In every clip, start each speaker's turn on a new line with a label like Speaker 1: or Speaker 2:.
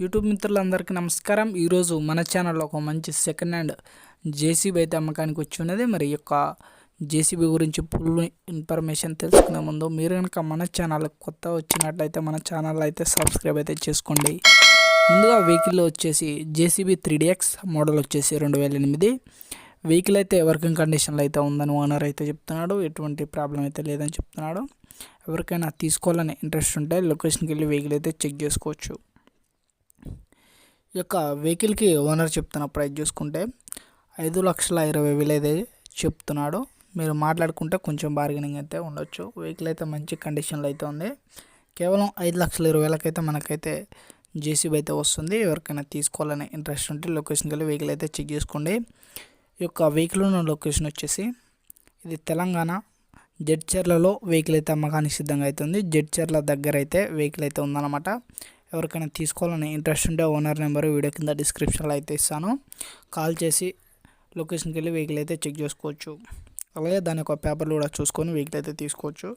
Speaker 1: YouTube మిత్రులందరికీ నమస్కారం. ఈరోజు మన ఛానల్లో ఒక మంచి సెకండ్ హ్యాండ్ జేసీబీ అయితే అమ్మకానికి వచ్చి ఉన్నది. మరి యొక్క జేసీబీ గురించి ఫుల్ ఇన్ఫర్మేషన్ తెలుసుకునే ముందు. మీరు కనుక మన ఛానల్ కొత్త వచ్చినట్లయితే మన ఛానల్ అయితే సబ్స్క్రైబ్ అయితే చేసుకోండి. ముందుగా వెహికల్ వచ్చేసి జేసీబీ త్రీ డిఎక్స్ మోడల్ వచ్చేసి రెండు వేల ఎనిమిది. వెహికల్ అయితే వర్కింగ్ కండిషన్లో అయితే ఉందని ఓనర్ అయితే చెప్తున్నాడు. ఎటువంటి ప్రాబ్లం అయితే లేదని చెప్తున్నాడు. ఎవరికైనా తీసుకోవాలని ఇంట్రెస్ట్ ఉంటే లొకేషన్కి వెళ్ళి వెహికల్ అయితే చెక్ చేసుకోవచ్చు. యొక్క వెహికల్కి ఓనర్ చెప్తున్న ప్రైస్ చూసుకుంటే ఐదు లక్షల ఇరవై వేలు అయితే చెప్తున్నాడు. మీరు మాట్లాడుకుంటే కొంచెం బార్గెనింగ్ అయితే ఉండొచ్చు. వెహికల్ అయితే మంచి కండిషన్లో అయితే ఉంది. కేవలం ఐదు లక్షల ఇరవై వేలకైతే మనకైతే జేసీబీ అయితే వస్తుంది. ఎవరికైనా తీసుకోవాలని ఇంట్రెస్ట్ ఉంటే లొకేషన్కి వెళ్ళి వెహికల్ అయితే చెక్ చేసుకోండి. ఈ యొక్క వెహికల్ ఉన్న లొకేషన్ వచ్చేసి ఇది తెలంగాణ జడ్చర్లలో వెహికల్ అయితే అమ్మకానికి సిద్ధంగా అవుతుంది జడ్చర్ల దగ్గర అయితే వెహికల్ అయితే ఉందన్నమాట. ఎవరికైనా తీసుకోవాలని ఇంట్రెస్ట్ ఉంటే ఓనర్ నెంబర్ వీడియో కింద డిస్క్రిప్షన్లో అయితే ఇస్తాను. కాల్ చేసి లొకేషన్కి వెళ్ళి వెహికల్ అయితే చెక్ చేసుకోవచ్చు. అలాగే దాని యొక్క పేపర్లు కూడా చూసుకొని వెహికల్ అయితే తీసుకోవచ్చు.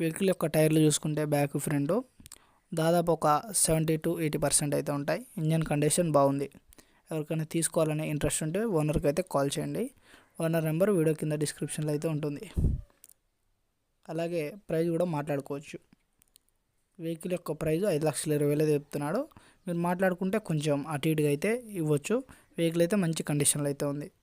Speaker 1: వెహికల్ యొక్క టైర్లు చూసుకుంటే బ్యాక్ ఫ్రంట్ దాదాపు ఒక సెవెంటీ టు ఎయిటీ పర్సెంట్ అయితే ఉంటాయి. ఇంజన్ కండిషన్ బాగుంది. ఎవరికైనా తీసుకోవాలని ఇంట్రెస్ట్ ఉంటే ఓనర్కి అయితే కాల్ చేయండి. ఓనర్ నెంబర్ వీడియో కింద డిస్క్రిప్షన్లో అయితే ఉంటుంది. అలాగే ప్రైస్ కూడా మాట్లాడుకోవచ్చు. వెహికల్ యొక్క ప్రైస్ ఐదు లక్షల ఇరవై వేలు చెప్తున్నాడు. మీరు మాట్లాడుకుంటే కొంచెం అటు ఇటుగా అయితే ఇవ్వచ్చు. వెహికల్ అయితే మంచి కండిషన్లో అయితే ఉంది.